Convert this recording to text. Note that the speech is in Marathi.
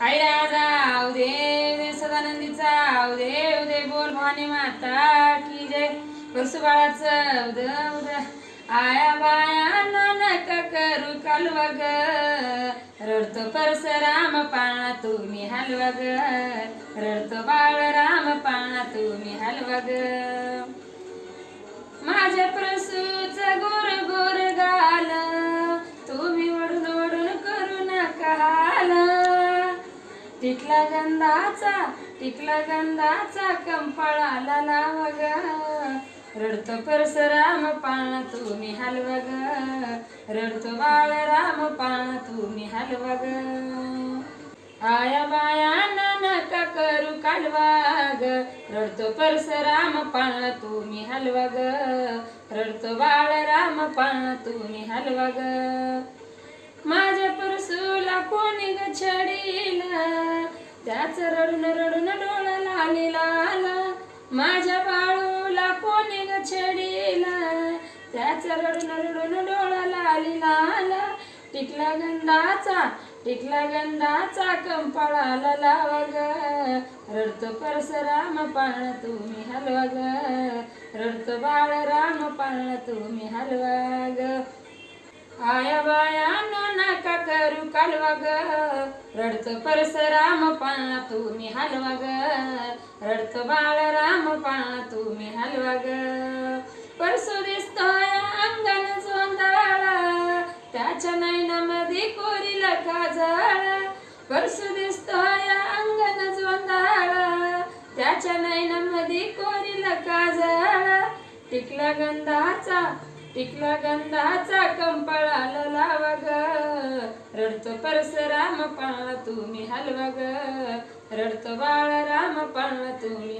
आई राजा देव सदानंदीचा देव दे बोल भवानी माता की जय. परसुबाळाचं उद उद आया बाया नानक करू कालवा ग. रडतो परसराम पाळणा तुम्ही हलवा ग. रडतो बाळ राम पाळणा तुम्ही हलवा ग. माझ्या प्र टिकला गंधाचा टिकला गंधाचा कंपाळाला नाव ग रडतो परसराम पाळणा तुम्ही हलव ग रडतो बाळ राम पाळणा तुम्ही हलव ग आया बाया नका करू कालवा ग रडतो परसराम पाळणा तुम्ही हलव ग रडतो बाळ राम पाळणा तुम्ही हलव ग माझ्या परसूला कोणी ग छडीला? त्याच रडून रडून डोळा लाली लाला. माझ्या बाळूला कोणी ग छेडीला. त्याच रडून रडून डोळा लाली लाला. टिकला गंधाचा टिकला गंधाचा कंपाळाला लावा ग रडतो परसराम पाळणा तुम्ही हलवा ग रडतो बाळ राम पाळणा तुम्ही हलवा ग आया बाया कालवा ग. रडचं परस राम पाळणा तुम्ही हलवा ग. रडतो बाळ राम पाळणा तुम्ही हलवा ग. परसू दिसतोय अंगण जोंधळा. त्याच्या नैनामध्ये कोरीला काजळ. परसू दिसतोय अंगण जोंधळा. त्याच्या नैनामध्ये कोरीला काजळ. टिकला गंधाचा टिकला गंधाचा कंपाळाला रडतो परसराम पाळणा तुम्ही हलवा ग. रडतो बाळ राम पाळणा तुम्ही